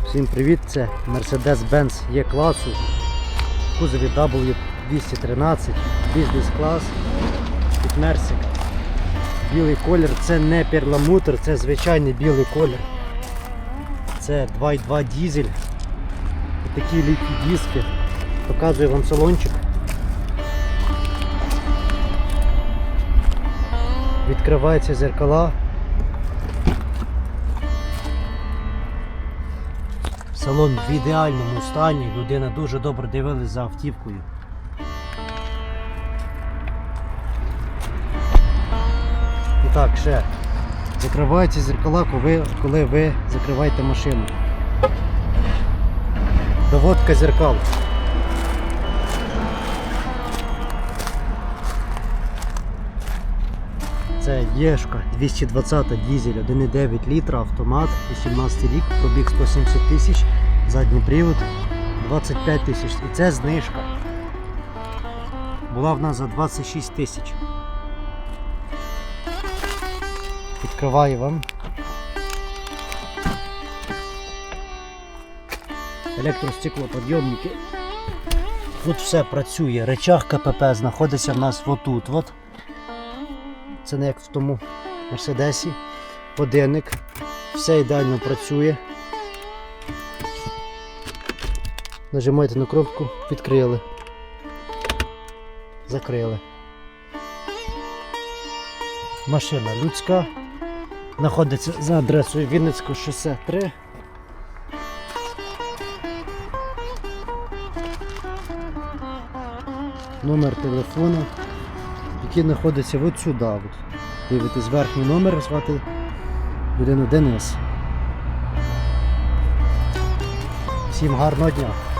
Всім привіт! Це Mercedes-Benz Е класу в кузові W213, бізнес-клас, підмерсик. Білий колір це не перламутр, це звичайний білий колір. Це 2.2 дізель. Такі літні диски. Показую вам салончик. Відкриваються зеркала. Салон в ідеальному стані, людина дуже добре дивилась за автівкою. І так, ще. Закриваються зеркала, коли ви закриваєте машину. Доводка зеркал. Це Єшка 220 дізель 1,9 літра, автомат, 18 рік, пробіг 170 тисяч, задній привод 25 тисяч. І це знижка. Була в нас за 26 тисяч. Відкриваю вам. Електростеклоподйомники. Тут все працює. Речах КПП знаходиться в нас отут. От. Це не як в тому Мерседесі. Годинник. Все ідеально працює. Нажимаєте на кнопку, відкрили. Закрили. Машина людська. Знаходиться за адресою Вінницького шосе 3. Номер телефону який знаходиться от сюди. От. Дивитесь верхній номер, звати людину Денис. Всім гарного дня!